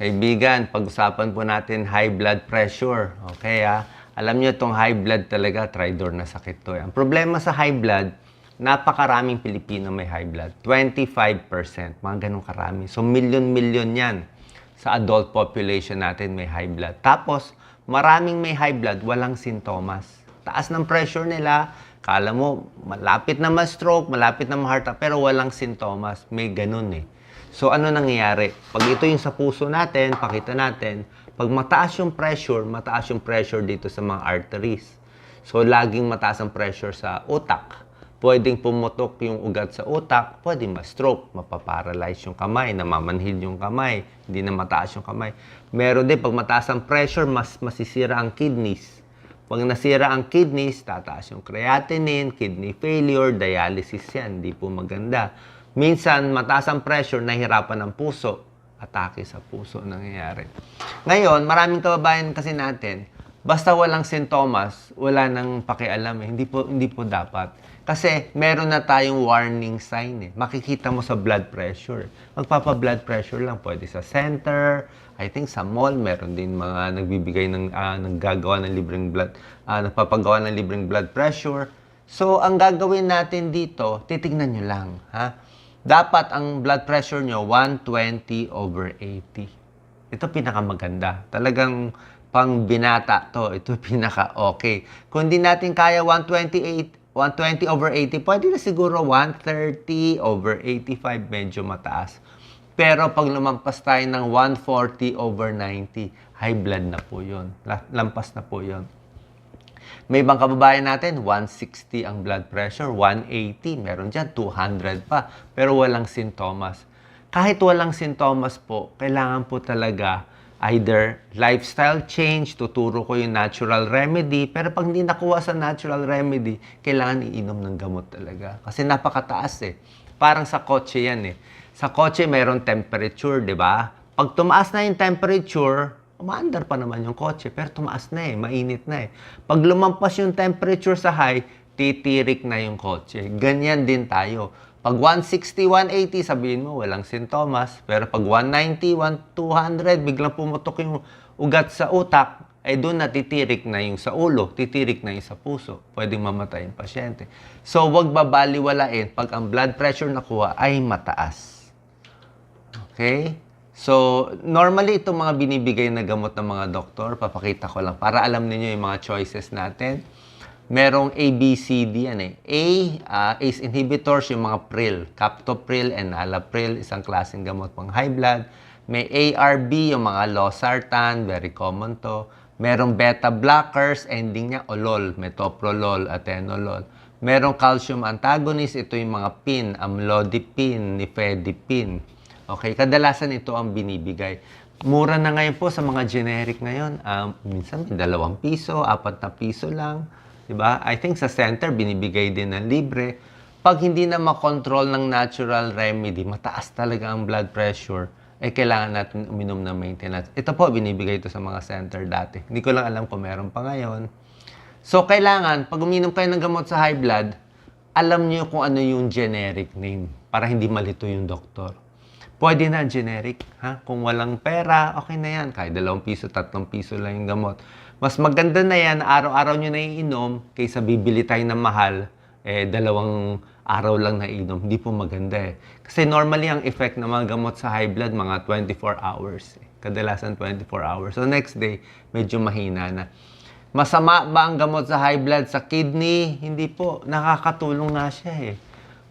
Kaibigan, pag-usapan po natin high blood pressure. Okay ah? Alam niyo itong high blood talaga, tridor na sakit to. eh. Ang problema sa high blood, napakaraming Pilipino may high blood. 25%, mga ganun karami. So, million-million yan sa adult population natin may high blood. Tapos, maraming may high blood, walang sintomas. Taas ng pressure nila, kala mo, malapit na ma-stroke, malapit na ma-heart attack, pero walang sintomas. May ganun eh. So, ano nangyayari? Pag ito yung sa puso natin, pakita natin, pag mataas yung pressure, mataas yung pressure dito sa mga arteries. So, laging mataas ang pressure sa utak. Pwedeng pumutok yung ugat sa utak, pwedeng ma-stroke, mapaparalyze yung kamay, namamanhid yung kamay, hindi na mataas yung kamay. Meron din, pag mataas ang pressure, mas masisira ang kidneys. Pag nasira ang kidneys, tataas yung creatinine, kidney failure, dialysis yan, hindi po maganda. Minsan, mataas ang pressure, nahihirapan ang puso, atake sa puso nangyayari. Ngayon, maraming kababayan kasi natin, basta walang sintomas, wala nang pakialam eh. Hindi po, hindi po dapat. Kasi meron na tayong warning sign eh. Makikita mo sa blood pressure. Magpapa-blood pressure lang. Pwede sa center, I think sa mall, meron din mga nagbibigay ng, ah, naggagawa ng libreng blood, ah, nagpapagawa ng libreng blood pressure. So, ang gagawin natin dito, titignan nyo lang. Ha? Dapat ang blood pressure nyo, 120 over 80. Ito pinakamaganda. Talagang pang binata to. Ito pinaka-okay. Kung di natin kaya 128, 120 over 80, pwede na siguro 130 over 85, medyo mataas. Pero pag lumampas tayo ng 140 over 90, high blood na po yun. La- Lampas na po yun. May ibang kababayan natin, 160 ang blood pressure, 180, meron dyan, 200 pa, pero walang sintomas. Kahit walang sintomas po, kailangan po talaga either lifestyle change, tuturo ko yung natural remedy, pero pag hindi nakuha sa natural remedy, kailangan iinom ng gamot talaga. Kasi napakataas eh. Parang sa kotse yan eh. Sa kotse, mayroong temperature, di ba? Pag tumaas na yung temperature, umaandar pa naman yung kotse, pero tumaas na eh, mainit na eh. Pag lumampas yung temperature sa high, titirik na yung kotse. Ganyan din tayo. Pag 160, 180, sabihin mo, walang sintomas. Pero pag 190, 200, biglang pumutok yung ugat sa utak, ay doon natitirik na yung sa ulo, titirik na yung sa puso. Pwedeng mamatay yung pasyente. So, wag babaliwalain pag ang blood pressure nakuha ay mataas. Okay? So, normally itong mga binibigay na gamot ng mga doktor, papakita ko lang para alam niyo yung mga choices natin. Merong A, B, C, D yan eh. A, ah, ACE inhibitors, yung mga Pril. Captopril and Halapril, isang klaseng gamot pang high blood. May ARB, yung mga Losartan, very common to. Merong beta blockers, ending niya olol, metoprolol, atenolol. Merong calcium antagonist, ito yung mga PIN, amlodipine, nifedipine. Okay, kadalasan ito ang binibigay. Mura na ngayon po sa mga generic ngayon. Um, minsan may dalawang piso, apat na piso lang. 'Di ba? I think sa center binibigay din ng libre. Pag hindi na makontrol ng natural remedy, mataas talaga ang blood pressure, eh kailangan natin uminom ng maintenance. Ito po, binibigay ito sa mga center dati. Hindi ko lang alam kung meron pa ngayon. So, kailangan, pag uminom kayo ng gamot sa high blood, alam niyo kung ano yung generic name para hindi malito yung doktor. Pwede na generic, ha? Kung walang pera, okay na yan. Kahit dalawang piso, tatlong piso lang yung gamot. Mas maganda na yan, araw-araw nyo na iinom, kaysa bibili tayo ng mahal, eh, dalawang araw lang na inom. Hindi po maganda eh. Kasi normally, ang effect ng mga gamot sa high blood, mga 24 hours. Eh. Kadalasan 24 hours. So next day, medyo mahina na. Masama ba ang gamot sa high blood sa kidney? Hindi po. Nakakatulong nga siya eh.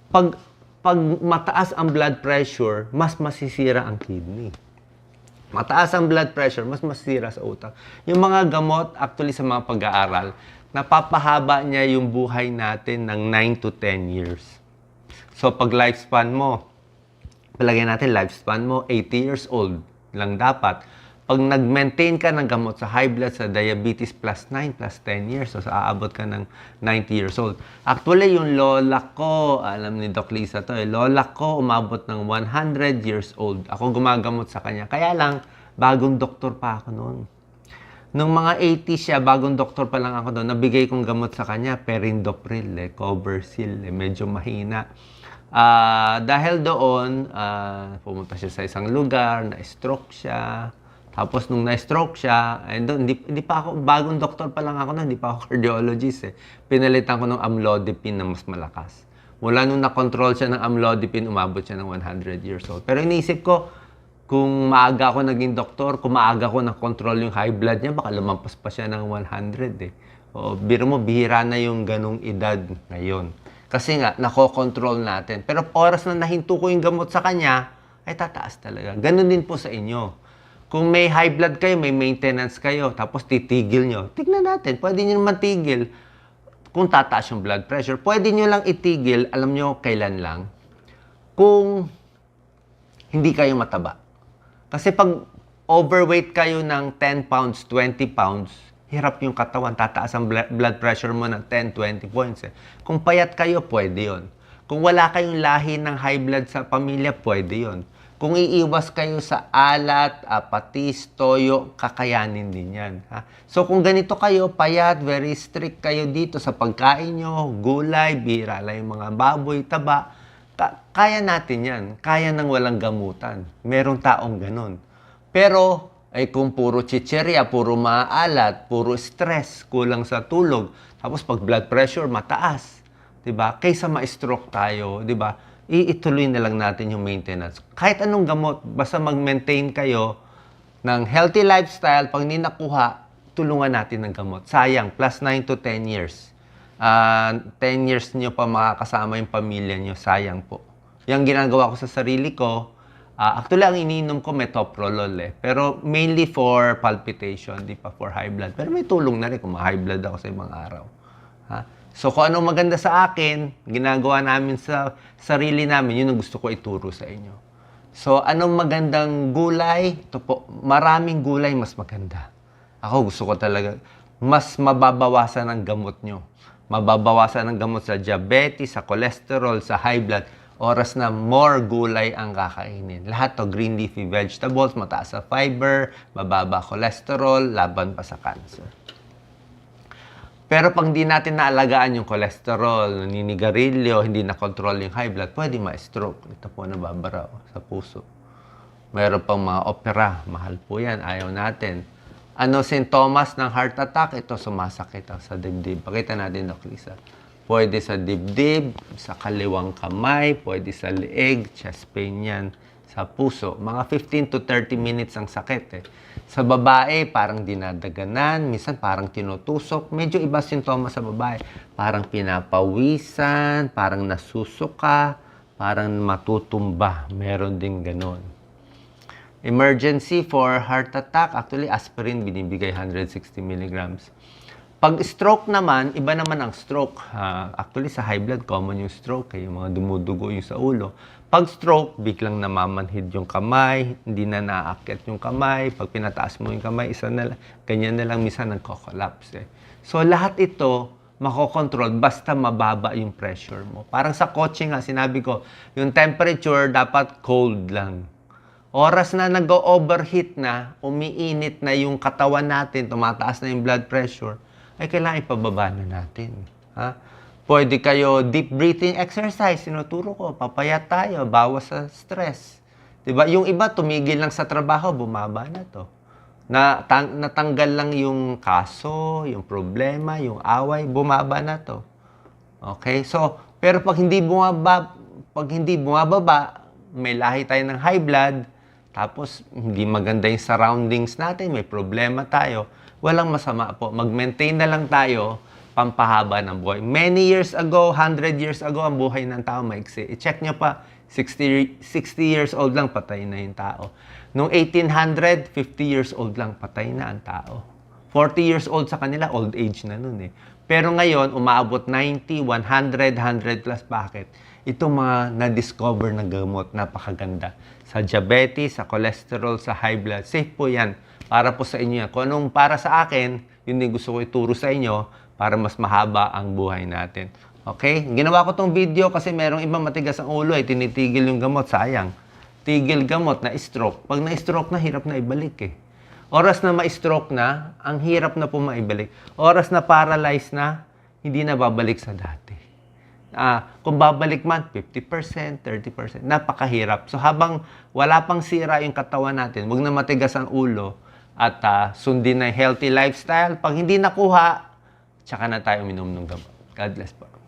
Pag, pag mataas ang blood pressure, mas masisira ang kidney. Mataas ang blood pressure, mas masira sa utak. Yung mga gamot, actually sa mga pag-aaral, napapahaba niya yung buhay natin ng 9 to 10 years. So pag lifespan mo, palagay natin lifespan mo, 80 years old lang dapat. Pag nag-maintain ka ng gamot sa high blood, sa diabetes plus 9, plus 10 years, so aabot ka ng 90 years old. Actually, yung lola ko, alam ni Doc Lisa to, eh, lola ko umabot ng 100 years old. Ako gumagamot sa kanya. Kaya lang, bagong doktor pa ako noon. Nung mga 80 siya, bagong doktor pa lang ako doon, nabigay kong gamot sa kanya, perindopril, eh, coversil, eh, medyo mahina. Ah, dahil doon, ah, pumunta siya sa isang lugar, na-stroke siya. Tapos nung na-stroke siya, doon, hindi, hindi pa ako, bagong doktor pa lang ako na, hindi pa ako cardiologist eh. Pinalitan ko ng amlodipine na mas malakas. Mula nung na-control siya ng amlodipine, umabot siya ng 100 years old. Pero iniisip ko, kung maaga ako naging doktor, kung maaga ako na-control yung high blood niya, baka lumampas pa siya ng 100 eh. O, biro mo, bihira na yung ganong edad ngayon. Kasi nga, nako-control natin. Pero oras na nahinto ko yung gamot sa kanya, ay tataas talaga. Ganon din po sa inyo. Kung may high blood kayo, may maintenance kayo, tapos titigil nyo, tignan natin, pwede nyo naman tigil kung tataas yung blood pressure. Pwede nyo lang itigil, alam nyo kailan lang, kung hindi kayo mataba. Kasi pag overweight kayo ng 10 pounds, 20 pounds, hirap yung katawan. Tataas ang bl- blood pressure mo ng 10, 20 points. Eh. Kung payat kayo, pwede yon. Kung wala kayong lahi ng high blood sa pamilya, pwede yon. Kung iiwas kayo sa alat, apatis, toyo, kakayanin din yan. Ha? So kung ganito kayo, payat, very strict kayo dito sa pagkain nyo, gulay, bira lang yung mga baboy, taba, ka- kaya natin yan. Kaya nang walang gamutan. Merong taong ganun. Pero, ay kung puro chicherya, puro maalat, puro stress, kulang sa tulog, tapos pag blood pressure mataas, 'di ba? Kaysa ma-stroke tayo, 'di ba? Iituloy na lang natin yung maintenance. Kahit anong gamot, basta mag-maintain kayo ng healthy lifestyle, pag hindi nakuha, tulungan natin ng gamot. Sayang, plus 9 to 10 years. Ah, 10 years nyo pa makakasama yung pamilya nyo, sayang po. Yung ginagawa ko sa sarili ko, ah, actually ang iniinom ko metoprolol eh. Pero mainly for palpitation, di pa for high blood. Pero may tulong na rin kung ma-high blood ako sa ibang araw. Ha? So kung anong maganda sa akin, ginagawa namin sa sarili namin, yun ang gusto ko ituro sa inyo. So anong magandang gulay? Ito po, maraming gulay mas maganda. Ako gusto ko talaga, mas mababawasan ang gamot nyo. Mababawasan ang gamot sa diabetes, sa cholesterol, sa high blood. Oras na more gulay ang kakainin. Lahat to green leafy vegetables, mataas sa fiber, mababa cholesterol, laban pa sa cancer. Pero pag di natin naalagaan yung cholesterol, naninigarilyo, hindi na-control yung high blood, pwede ma-stroke. Ito po nababara oh, sa puso. Mayroon pang mga opera, mahal po yan, ayaw natin. Ano sintomas ng heart attack? Ito sumasakit ang sa dibdib. Pakita natin, Doc Lisa. Pwede sa dibdib, sa kaliwang kamay, pwede sa leeg, chest pain yan, sa puso. Mga 15 to 30 minutes ang sakit eh. Sa babae, parang dinadaganan, minsan parang tinutusok. Medyo iba sintomas sa babae. Parang pinapawisan, parang nasusuka, parang matutumba. Meron din ganon. Emergency for heart attack, actually aspirin binibigay 160 milligrams. Pag stroke naman, iba naman ang stroke. Ah, actually sa high blood, common yung stroke, eh, yung mga dumudugo yung sa ulo. Pag stroke, biglang namamanhid yung kamay, hindi na naaakyat yung kamay. Pag pinataas mo yung kamay, isa na ganyan na lang minsan nagko-collapse. Eh. So lahat ito, makokontrol basta mababa yung pressure mo. Parang sa kotse nga, sinabi ko, yung temperature dapat cold lang. Oras na nag-overheat na, umiinit na yung katawan natin, tumataas na yung blood pressure, ay kailangan ipababa na natin. Ha? Pwede kayo deep breathing exercise, sinuturo ko, papayat tayo, bawas sa stress. 'Di ba? Yung iba tumigil lang sa trabaho, bumaba na 'to. Na tang, natanggal lang yung kaso, yung problema, yung away, bumaba na 'to. Okay? So, pero pag hindi bumaba, pag hindi bumababa, may lahi tayo ng high blood, tapos hindi maganda yung surroundings natin, may problema tayo, walang masama po. Mag-maintain na lang tayo pampahaba ng buhay. Many years ago, 100 years ago, ang buhay ng tao maiksi. I-check nyo pa, 60, 60 years old lang, patay na yung tao. Noong 1800, 50 years old lang, patay na ang tao. 40 years old sa kanila, old age na nun eh. Pero ngayon, umaabot 90, 100, 100 plus. Bakit? Ito mga na-discover na gamot, napakaganda. Sa diabetes, sa cholesterol, sa high blood, safe po yan. Para po sa inyo yan. Kung anong para sa akin, yun din gusto ko ituro sa inyo para mas mahaba ang buhay natin. Okay? Ginawa ko tong video kasi merong ibang matigas ang ulo ay tinitigil yung gamot. Sayang. Tigil gamot na stroke. Pag na-stroke na, hirap na ibalik eh. Oras na ma-stroke na, ang hirap na po maibalik. Oras na paralyzed na, hindi na babalik sa dati. Ah, kung babalik man, 50%, 30%. Napakahirap. So habang wala pang sira yung katawan natin, huwag na matigas ang ulo at ah, sundin na healthy lifestyle. Pag hindi nakuha, tsaka na tayo uminom ng gamot. God bless po.